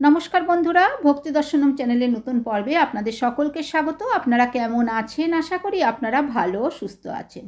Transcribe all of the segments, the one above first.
নমস্কার বন্ধুরা, ভক্তি দর্শনম চ্যানেলের নতুন পর্বে আপনাদের সকলকে স্বাগত। আপনারা কেমন আছেন? আশা করি আপনারা ভালো সুস্থ আছেন।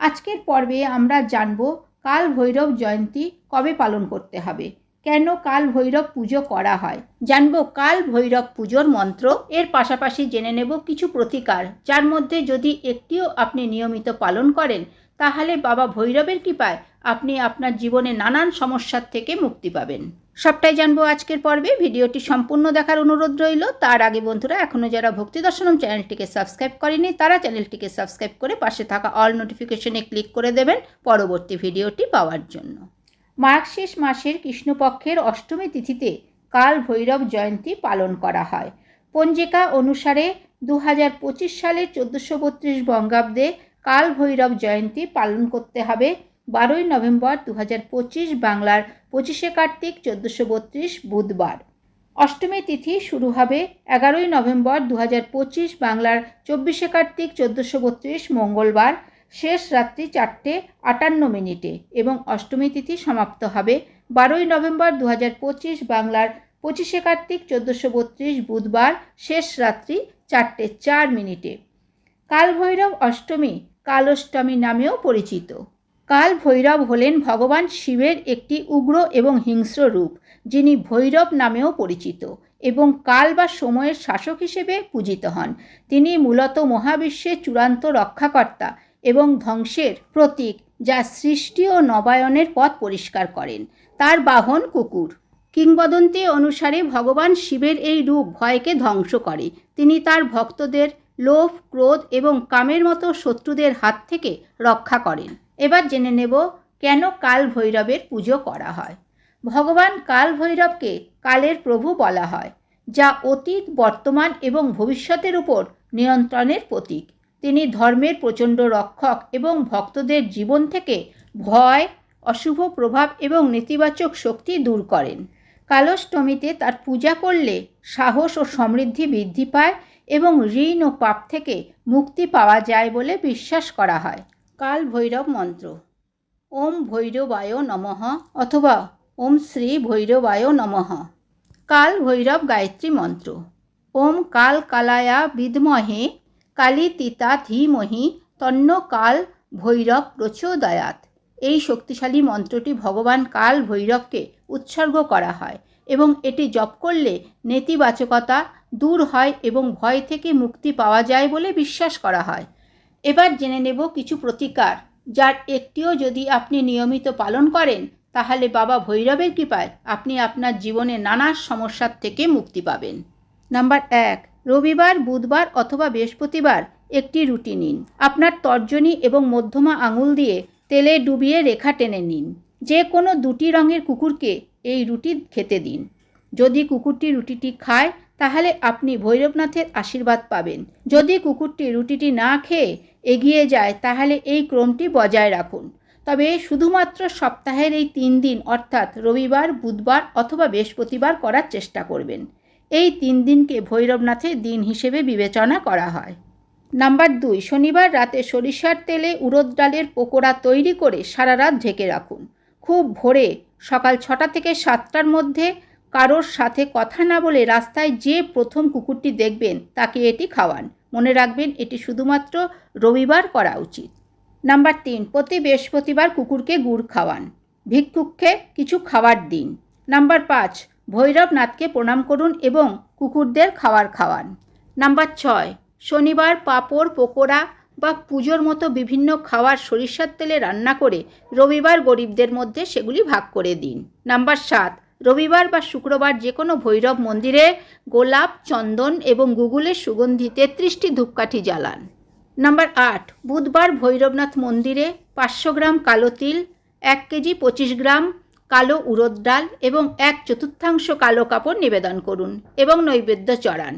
আজকের পর্বে আমরা জানব কাল ভৈরব জয়ন্তী কবে পালন করতে হবে। কেন কাল ভৈরব পুজো করা হয়? জানব কাল ভৈরব পুজোর মন্ত্র। এর পাশাপাশি জেনে নেব কিছু প্রতিকার, যার মধ্যে যদি একটিও আপনি নিয়মিত পালন করেন, তাহলে বাবা ভৈরবের কৃপায় আপনি আপনার জীবনে নানান সমস্যার থেকে মুক্তি পাবেন। সবটাই জানব আজকের পর্বে। ভিডিওটি সম্পূর্ণ দেখার অনুরোধ রইল। তার আগে বন্ধুরা এখনও যারা ভক্তি দর্শনম চ্যানেলটিকে সাবস্ক্রাইব করেনি, তারা চ্যানেলটিকে সাবস্ক্রাইব করে পাশে থাকা অল নোটিফিকেশনে ক্লিক করে দেবেন পরবর্তী ভিডিওটি পাওয়ার জন্য। মার্কশেষ মাসের কৃষ্ণপক্ষের অষ্টমী তিথিতে কাল ভৈরব জয়ন্তী পালন করা হয়। পঞ্জিকা অনুসারে দু হাজার পঁচিশ সালের চোদ্দোশো বত্রিশ বঙ্গাব্দে কাল ভৈরব জয়ন্তী পালন করতে হবে। বারোই নভেম্বর দু হাজার পঁচিশ বাংলার পঁচিশে কার্তিক চোদ্দোশো বত্রিশ বুধবার। অষ্টমী তিথি শুরু হবে এগারোই নভেম্বর দু হাজার পঁচিশ বাংলার চব্বিশে কার্তিক চোদ্দোশো বত্রিশ মঙ্গলবার, শেষ রাত্রি চারটে আটান্ন মিনিটে এবং অষ্টমী তিথি সমাপ্ত হবে বারোই নভেম্বর দু হাজার পঁচিশ বাংলার পঁচিশে কার্তিক চোদ্দোশো বত্রিশ বুধবার, শেষ রাত্রি চারটে চার মিনিটে। কালভৈরব অষ্টমী কালষ্টমী নামেও পরিচিত। কাল ভৈরব হলেন ভগবান শিবের একটি উগ্র এবং হিংস্র রূপ, যিনি ভৈরব নামেও পরিচিত এবং কাল বা সময়ের শাসক হিসেবে পূজিত হন। তিনি মূলত মহাবিশ্বের চূড়ান্ত রক্ষাকর্তা এবং ধ্বংসের প্রতীক, যা সৃষ্টি ও নবায়নের পথ পরিষ্কার করেন। তার বাহন কুকুর। কিংবদন্তি অনুসারে ভগবান শিবের এই রূপ ভয়কে ধ্বংস করে। তিনি তার ভক্তদের লোভ, ক্রোধ এবং কামের মতো শত্রুদের হাত থেকে রক্ষা করেন। এবার জেনে নেব কেন কাল ভৈরবের পুজো করা হয়। ভগবান কাল ভৈরবকে কালের প্রভু বলা হয়, যা অতীত, বর্তমান এবং ভবিষ্যতের উপর নিয়ন্ত্রণের প্রতীক। তিনি ধর্মের প্রচণ্ড রক্ষক এবং ভক্তদের জীবন থেকে ভয়, অশুভ প্রভাব এবং নেতিবাচক শক্তি দূর করেন। কালষ্টমীতে তার পূজা করলে সাহস ও সমৃদ্ধি বৃদ্ধি পায় এবং ঋণ ও পাপ থেকে মুক্তি পাওয়া যায় বলে বিশ্বাস করা হয়। কাল ভৈরব মন্ত্র ওম ভৈরবায় নমঃ অথবা ওম শ্রী ভৈরবায় নমঃ। কাল ভৈরব গায়ত্রী মন্ত্র ওম কাল কালায়া বিদ্মহে কালী তিতা ধীমহি তন্ন কাল ভৈরব প্রচোদয়াত এই শক্তিশালী মন্ত্রটি ভগবান কাল ভৈরবকে উৎসর্গ করা হয় এবং এটি জপ করলে নেতিবাচকতা দূর হয় এবং ভয় থেকে মুক্তি পাওয়া যায় বলে বিশ্বাস করা হয়। এবার জেনে নেব কিছু প্রতিকার, যার একটিও যদি আপনি নিয়মিত পালন করেন, তাহলে বাবা ভৈরবের কৃপায় আপনি আপনার জীবনে নানা সমস্যার থেকে মুক্তি পাবেন। নাম্বার এক, রবিবার, বুধবার অথবা বৃহস্পতিবার একটি রুটি নিন। আপনার তর্জনী এবং মধ্যমা আঙুল দিয়ে তেলে ডুবিয়ে রেখা টেনে নিন। যে কোনো দুটি রঙের কুকুরকে এই রুটি খেতে দিন। যদি কুকুরটি রুটিটি খায়, তাহলে আপনি ভৈরবনাথের আশীর্বাদ পাবেন। যদি কুকুরটি রুটিটি না খেয়ে এগিয়ে যায়, তাহলে এই ক্রমটি বজায় রাখুন। তবে শুধুমাত্র সপ্তাহের এই তিন দিন, অর্থাৎ রবিবার, বুধবার অথবা বৃহস্পতিবার করার চেষ্টা করবেন। এই তিন দিনকে ভৈরবনাথের দিন হিসেবে বিবেচনা করা হয়। নাম্বার দুই, শনিবার রাতে সরিষার তেলে উড়দ ডালের পকোড়া তৈরি করে সারা রাত ঢেকে রাখুন। খুব ভোরে, সকাল ছটা থেকে সাতটার মধ্যে কারোর সাথে কথা না বলে রাস্তায় যে প্রথম কুকুরটি দেখবেন, তাকে এটি খাওয়ান। মনে রাখবেন, এটি শুধুমাত্র রবিবার করা উচিত। নাম্বার তিন, প্রতি বৃহস্পতিবার কুকুরকে গুড় খাওয়ান। ভিক্ষুককে কিছু খাবার দিন। নাম্বার পাঁচ, ভৈরবনাথকে প্রণাম করুন এবং কুকুরদের খাবার খাওয়ান। নাম্বার ছয়, শনিবার পাঁপড়, পকোড়া বা পুজোর মতো বিভিন্ন খাবার সরিষার তেলে রান্না করে রবিবার গরিবদের মধ্যে সেগুলি ভাগ করে দিন। নাম্বার সাত রবিবার বা শুক্রবার যে কোনো ভৈরব মন্দিরে গোলাপ, চন্দন এবং গুগুলের সুগন্ধি তেত্রিশটি ধূপকাঠি জ্বালান। নাম্বার আট, বুধবার ভৈরবনাথ মন্দিরে পাঁচশো গ্রাম কালো তিল, এক কেজি পঁচিশ গ্রাম কালো উড়দ ডাল এবং এক চতুর্থাংশ কালো কাপড় নিবেদন করুন এবং নৈবেদ্য চড়ান।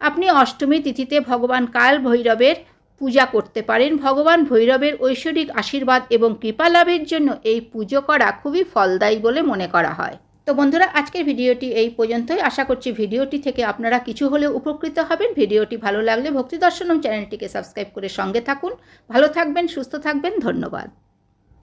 আপনি অষ্টমী তিথিতে ভগবান কাল ভৈরবের পূজা করতে পারেন। ভগবান ভৈরবের ঐশ্বরিক আশীর্বাদ এবং কৃপা লাভের জন্য এই পুজো করা খুবই ফলদায়ী বলে মনে করা হয়। তো বন্ধুরা, আজকের ভিডিওটি এই পর্যন্তই। আশা করছি ভিডিওটি থেকে আপনারা কিছু হলেও উপকৃত হবেন। ভিডিওটি ভালো লাগলে ভক্তি দর্শনম চ্যানেলটিকে সাবস্ক্রাইব করে সঙ্গে থাকুন। ভালো থাকবেন, সুস্থ থাকবেন। ধন্যবাদ।